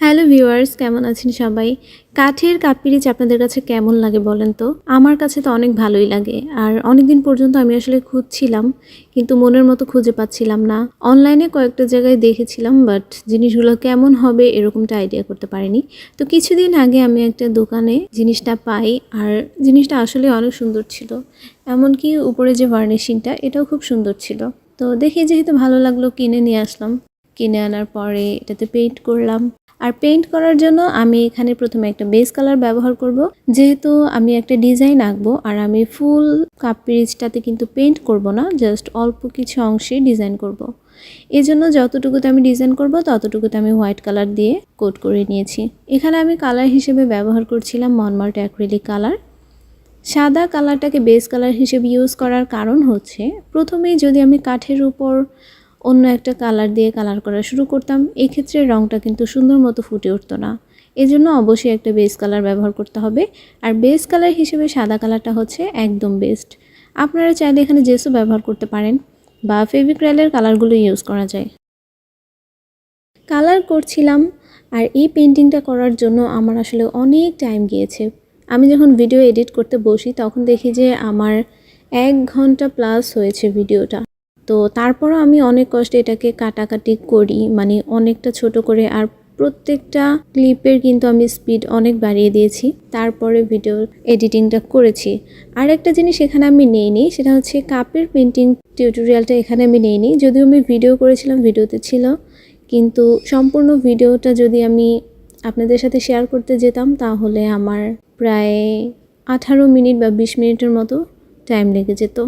Hello viewers, কেমন আছেন সবাই? কাঠের কাপ পিরিচ আপনাদের কাছে কেমন লাগে বলেন তো? আমার কাছে তো অনেক ভালোই লাগে, আর অনেক দিন পর্যন্ত আমি আসলে খুঁজছিলাম, কিন্তু মনের মতো খুঁজে পাচ্ছিলাম না। অনলাইনে কয়েকটা জায়গায় দেখেছিলাম, বাট জিনিসগুলো কেমন হবে এরকমটা আইডিয়া করতে পারিনি। তো কিছুদিন আগে আমি একটা দোকানে জিনিসটা পাই, আর জিনিসটা আসলে অনেক সুন্দর ছিল। এমনকি উপরে যে ভার্নিশিংটা এটাও খুব সুন্দর ছিল। তো দেখে যেহেতু ভালো লাগল, কিনে নিয়ে আসলাম। কিনে আনার পরে এটাতে পেইন্ট করলাম। আর পেইন্ট করার জন্য আমি এখানে প্রথমে একটা বেস কালার ব্যবহার করব। যেহেতু আমি একটা ডিজাইন আঁকবো আর আমি ফুল কাপ পিরিচটাতে কিন্তু পেইন্ট করব না জাস্ট অল্প কিছু অংশে ডিজাইন করব। এই জন্য যতটুকুতে আমি ডিজাইন করব, ততটুকুতে আমি হোয়াইট কালার দিয়ে কোট করে নিয়েছি। এখানে আমি কালার হিসেবে ব্যবহার করছিলাম মনমার্ট অ্যাক্রিলিক কালার সাদা কালারটাকে বেস কালার হিসেবে ইউজ করার কারণ হচ্ছে, প্রথমেই যদি আমি কাঠের উপর অন্য একটা কালার দিয়ে কালার করা শুরু করতাম। এক্ষেত্রে রঙটা কিন্তু সুন্দর মতো ফুটে উঠতো না। এজন্য অবশ্যই একটা বেস কালার ব্যবহার করতে হবে। আর বেস কালার হিসেবে সাদা কালারটা হচ্ছে একদম বেস্ট। আপনারা চাইলে এখানে জেসও ব্যবহার করতে পারেন বা ফেভিক্রাইলের কালারগুলো ইউজ করা যায়। কালার করছিলাম আর এই পেন্টিংটা করার জন্য আমার আসলে অনেক টাইম গিয়েছে। আমি যখন ভিডিও এডিট করতে বসি তখন দেখি যে আমার এক ঘণ্টা প্লাস হয়েছে ভিডিওটা। তো তারপরও আমি অনেক কষ্টে এটাকে কাটাকাটি করি। মানে অনেকটা ছোট করে আর প্রত্যেকটা ক্লিপের কিন্তু আমি স্পিড অনেক বাড়িয়ে দিয়েছি। তারপরে ভিডিও এডিটিংটা করেছি। আর একটা জিনিস এখানে আমি নেইনি, সেটা হচ্ছে কাপের পেন্টিং টিউটোরিয়ালটা এখানে আমি নেইনি। যদিও আমি ভিডিও করেছিলাম, ভিডিওতে ছিল। কিন্তু সম্পূর্ণ ভিডিওটা যদি আমি আপনাদের সাথে শেয়ার করতে যেতাম, তাহলে আমার প্রায় আঠারো মিনিট বা বিশ মিনিটের মতো টাইম লেগে যেত।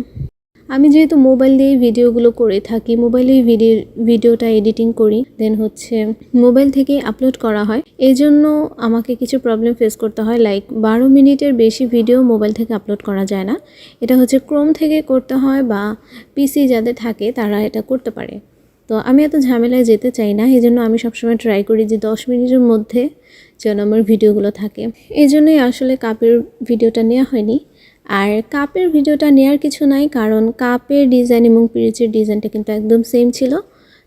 আমি যেহেতু মোবাইল দিয়েই ভিডিওগুলো করে থাকি মোবাইলেই ভিডিও ভিডিওটা এডিটিং করি দেন হচ্ছে মোবাইল থেকেই আপলোড করা হয়। এই জন্য আমাকে কিছু প্রবলেম ফেস করতে হয় লাইক বারো মিনিটের বেশি ভিডিও মোবাইল থেকে আপলোড করা যায় না। এটা হচ্ছে ক্রোম থেকে করতে হয় বা পিসি যাদের থাকে তারা এটা করতে পারে। তো আমি এত ঝামেলায় যেতে চাই না, এই জন্য আমি সবসময় ট্রাই করি যে দশ মিনিটের মধ্যে যেন আমার ভিডিওগুলো থাকে। এই জন্যই আসলে কাপের ভিডিওটা নেওয়া হয়নি। আর কাপের ভিডিওটা নেওয়ার কিছু নাই, কারণ কাপের ডিজাইন এবং পিরিচের ডিজাইনটা কিন্তু একদম সেম ছিল।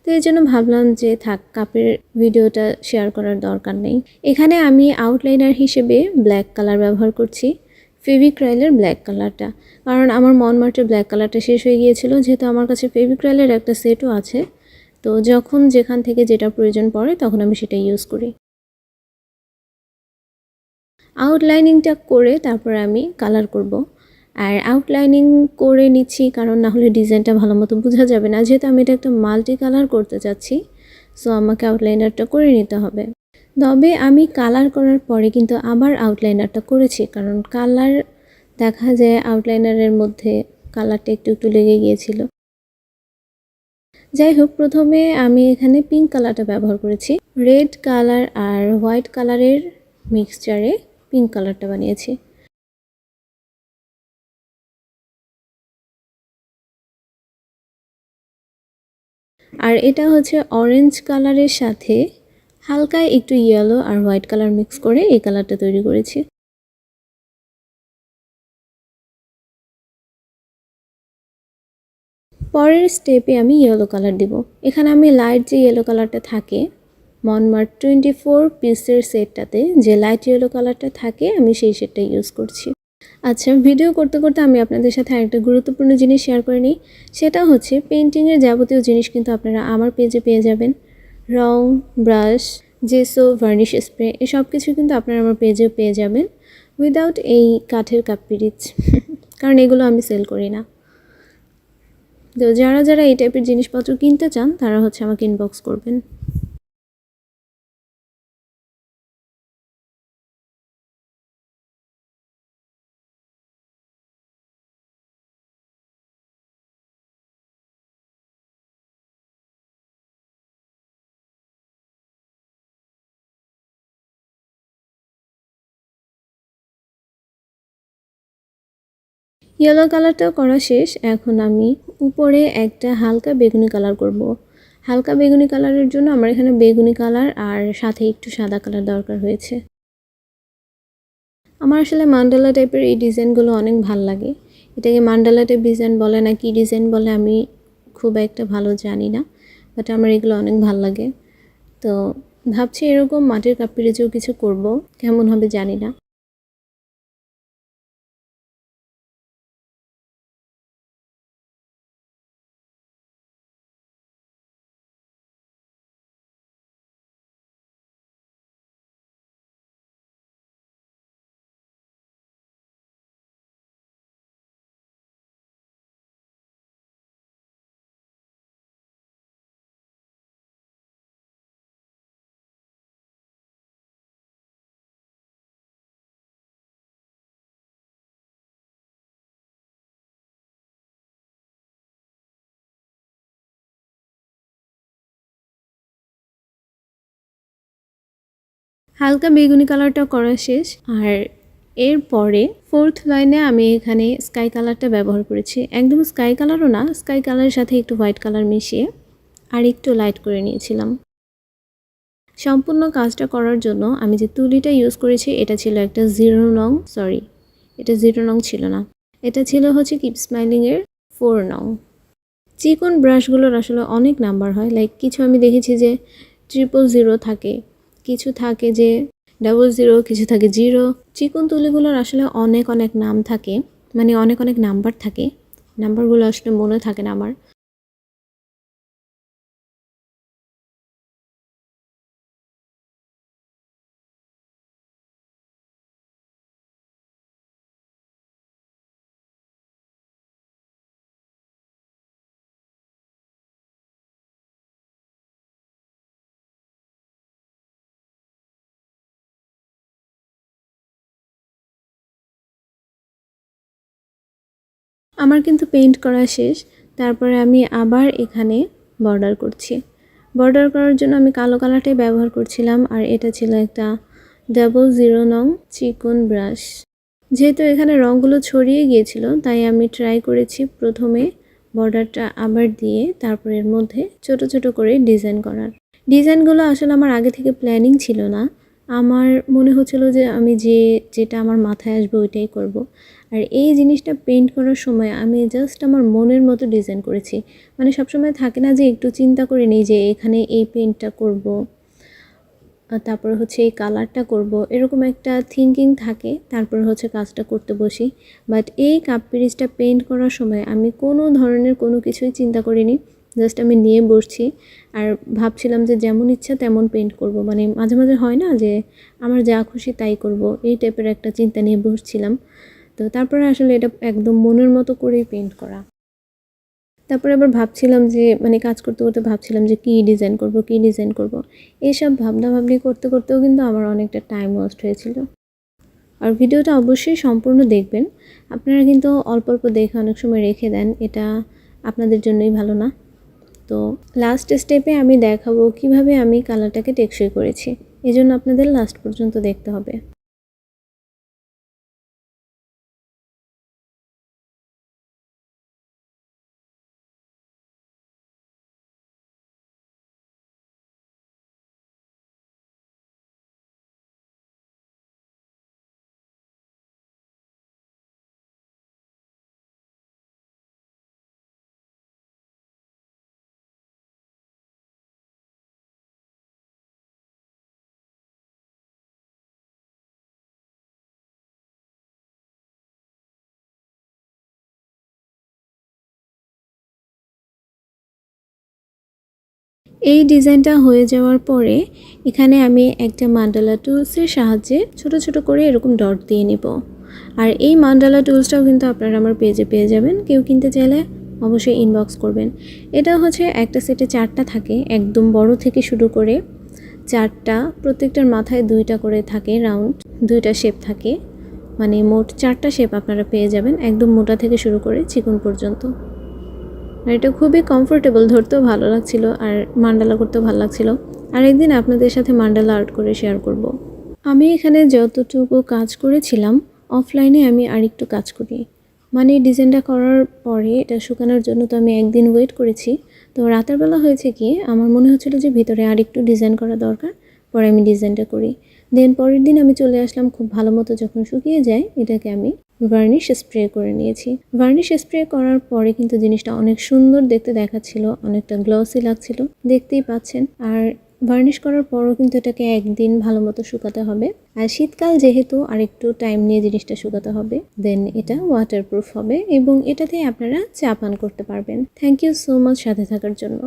তো এই জন্য ভাবলাম যে থাক, কাপের ভিডিওটা শেয়ার করার দরকার নেই। এখানে আমি আউটলাইনার হিসেবে ব্ল্যাক কালার ব্যবহার করছি ফেভিক্রাইলের ব্ল্যাক কালারটা কারণ আমার মন মনমার্টের ব্ল্যাক কালারটা শেষ হয়ে গিয়েছিল, যেহেতু আমার কাছে ফেভিক্রাইলের একটা সেটও আছে। তো যখন যেখান থেকে যেটা প্রয়োজন পড়ে, তখন আমি সেটা ইউজ করি। আউটলাইনিংটা করে তারপর আমি কালার করব। আর আউটলাইনিং করে নিচ্ছি কারণ না হলে ডিজাইনটা ভালো মতো বোঝা যাবে না। যেহেতু আমি এটা একটা মাল্টি কালার করতে চাচ্ছি সো আমাকে আউটলাইনারটা করে নিতে হবে। তবে আমি কালার করার পরে কিন্তু আবার আউটলাইনারটা করেছি, কারণ কালার দেখা যায় আউটলাইনারের মধ্যে কালারটা একটু একটু লেগে গিয়েছিল। যাই হোক, প্রথমে আমি এখানে পিঙ্ক কালারটা ব্যবহার করেছি। রেড কালার আর হোয়াইট কালারের মিক্সচারে পিঙ্ক কালারটা বানিয়েছি। আর এটা হচ্ছে অরেঞ্জ কালারের সাথে হালকা একটু ইয়েলো আর হোয়াইট কালার মিক্স করে এই কালারটা তৈরি করেছি। পরের স্টেপে আমি ইয়েলো কালার দিব। এখানে আমি লাইট যে ইয়েলো কালারটা থাকে মনমার্ট টোয়েন্টি ফোর পিসের সেটটাতে যে লাইট ইয়েলো কালারটা থাকে, আমি সেই সেটটা ইউজ করছি। আচ্ছা ভিডিও করতে করতে আমি আপনাদের সাথে আরেকটা গুরুত্বপূর্ণ জিনিস শেয়ার করে নিই। সেটা হচ্ছে পেন্টিংয়ের যাবতীয় জিনিস কিন্তু আপনারা আমার পেজে পেয়ে যাবেন। রং ব্রাশ জেসো ভার্নিশ স্প্রে এসব কিছু কিন্তু আপনারা আমার পেজেও পেয়ে যাবেন উইদাউট এই কাঠের কাপ পিরিচ কারণ এগুলো আমি সেল করি না। তো যারা যারা এই টাইপের জিনিসপত্র কিনতে চান, তারা হচ্ছে আমাকে ইনবক্স করবেন। ইয়েলো কালারটাও করা শেষ। এখন আমি উপরে একটা হালকা বেগুনি কালার করব। হালকা বেগুনি কালারের জন্য আমার এখানে বেগুনি কালার আর সাথে একটু সাদা কালার দরকার হয়েছে। আমার আসলে মান্ডালা টাইপের এই ডিজাইনগুলো অনেক ভালো লাগে। এটাকে মান্ডালা টাইপ ডিজাইন বলে না কি ডিজাইন বলে আমি খুব একটা ভালো জানি না বাট আমার এগুলো অনেক ভালো লাগে। তো ভাবছি এরকম মাটির কাপ পিরিচেও কিছু করব, কেমন হবে জানি না। হালকা বেগুনি কালারটা করা শেষ। আর এরপরে ফোর্থ লাইনে আমি এখানে স্কাই কালারটা ব্যবহার করেছি। একদম স্কাই কালারও না স্কাই কালারের সাথে একটু হোয়াইট কালার মিশিয়ে আর একটু লাইট করে নিয়েছিলাম। সম্পূর্ণ কাজটা করার জন্য আমি যে তুলিটা ইউজ করেছি, এটা ছিল একটা জিরো নং সরি এটা জিরো নং ছিল না। এটা ছিল হচ্ছে কিপ স্মাইলিংয়ের ফোর নং। চিকন ব্রাশগুলোর আসলে অনেক নাম্বার হয়। লাইক কিছু আমি দেখেছি যে ট্রিপল জিরো থাকে। কিছু থাকে যে ডাবল জিরো কিছু থাকে জিরো চিকন তুলিগুলোর আসলে অনেক অনেক নাম থাকে। মানে অনেক অনেক নাম্বার থাকে। নাম্বারগুলো আসলে মনে থাকে না আমার। আমার কিন্তু পেইন্ট করা শেষ, তারপরে আমি আবার এখানে বর্ডার করছি। বর্ডার করার জন্য আমি কালো কালারটাই ব্যবহার করছিলাম, আর এটা ছিল একটা ডাবল জিরো নং চিকন ব্রাশ যেহেতু এখানে রঙগুলো ছড়িয়ে গিয়েছিল, তাই আমি ট্রাই করেছি প্রথমে বর্ডারটা আবার দিয়ে, তারপর এর মধ্যে ছোট ছোট করে ডিজাইন করার। ডিজাইনগুলো আসলে আমার আগে থেকে প্ল্যানিং ছিল না আমার মনে হচ্ছিল যে আমি যে, যেটা আমার মাথায় আসবে ওইটাই করব। আর এই জিনিসটা পেন্ট করার সময় আমি জাস্ট আমার মনের মতো ডিজাইন করেছি। মানে সবসময় থাকে না যে একটু চিন্তা করে নিই যে এখানে এই পেন্টটা করব তারপর হচ্ছে এই কালারটা করব, এরকম একটা থিঙ্কিং থাকে, তারপর হচ্ছে কাজটা করতে বসি। বাট এই কাপ পিরিজটা পেন্ট করার সময় আমি কোনো ধরনের কোনো কিছুই চিন্তা করিনি। জাস্ট আমি নিয়ে বসছি। আর ভাবছিলাম যে যেমন ইচ্ছা তেমন পেন্ট করব। মানে মাঝে মাঝে হয় না যে আমার যা খুশি তাই করব। এই টাইপের একটা চিন্তা নিয়ে বসছিলাম। তো তারপরে আসলে এটা একদম মনের মতো করেই পেন্ট করা। তারপরে আবার ভাবছিলাম যে মানে কাজ করতে করতে ভাবছিলাম যে কী ডিজাইন করব, কী ডিজাইন করব। এইসব ভাবনা ভাবনি করতে করতেও কিন্তু আমার অনেকটা টাইম ওয়েস্ট হয়েছিল। আর ভিডিওটা অবশ্যই সম্পূর্ণ দেখবেন। আপনারা কিন্তু অল্প অল্প দেখে অনেক সময় রেখে দেন। এটা আপনাদের জন্যই ভালো না। তো লাস্ট স্টেপে আমি দেখাবো কীভাবে আমি কালারটাকে টেকসই করেছি। এই জন্য আপনাদের লাস্ট পর্যন্ত দেখতে হবে। এই ডিজাইনটা হয়ে যাওয়ার পরে এখানে আমি একটা মান্ডালা টুলসের সাহায্যে ছোট ছোট করে এরকম ডট দিয়ে নিব। আর এই মান্ডালা টুলসটাও কিন্তু আপনারা আমার পেজে পেয়ে যাবেন। কেউ কিনতে চাইলে অবশ্যই ইনবক্স করবেন। এটা হচ্ছে একটা সেটে চারটা থাকে, একদম বড় থেকে শুরু করে চারটা, প্রত্যেকটার মাথায় দুইটা করে থাকে রাউন্ড দুইটা শেপ থাকে। মানে মোট চারটা শেপ আপনারা পেয়ে যাবেন, একদম মোটা থেকে শুরু করে চিকন পর্যন্ত। আর এটা খুবই কমফোর্টেবল ধরতেও ভালো লাগছিল আর মান্ডালা করতেও ভালো লাগছিল। আর একদিন আপনাদের সাথে মান্ডালা আর্ট করে শেয়ার করব। আমি এখানে যতটুকু কাজ করেছিলাম অফলাইনে আমি আরেকটু কাজ করি। মানে ডিজাইনটা করার পরে এটা শুকানোর জন্য তো আমি একদিন ওয়েট করেছি। তো রাতের বেলা হয়েছে কি, আমার মনে হচ্ছিল যে ভিতরে আরেকটু ডিজাইন করা দরকার, পরে আমি ডিজাইনটা করি। দেন পরের দিন আমি চলে আসলাম খুব ভালো মতো যখন শুকিয়ে যায়, এটাকে আমি ভার্নিশ স্প্রে করে নিয়েছি। ভার্নিশ স্প্রে করার পরে কিন্তু জিনিসটা অনেক সুন্দর দেখতে দেখাচ্ছিল, অনেকটা গ্লসি লাগছিল, দেখতেই পাচ্ছেন। আর ভার্নিশ করার পরও কিন্তু এটাকে একদিন ভালো মতো শুকাতে হবে। আর শীতকাল যেহেতু আরেকটু টাইম নিয়ে জিনিসটা শুকাতে হবে দেন এটা ওয়াটারপ্রুফ হবে এবং এটাতে আপনারা চা পান করতে পারবেন। থ্যাংক ইউ সো মাচ সাথে থাকার জন্য।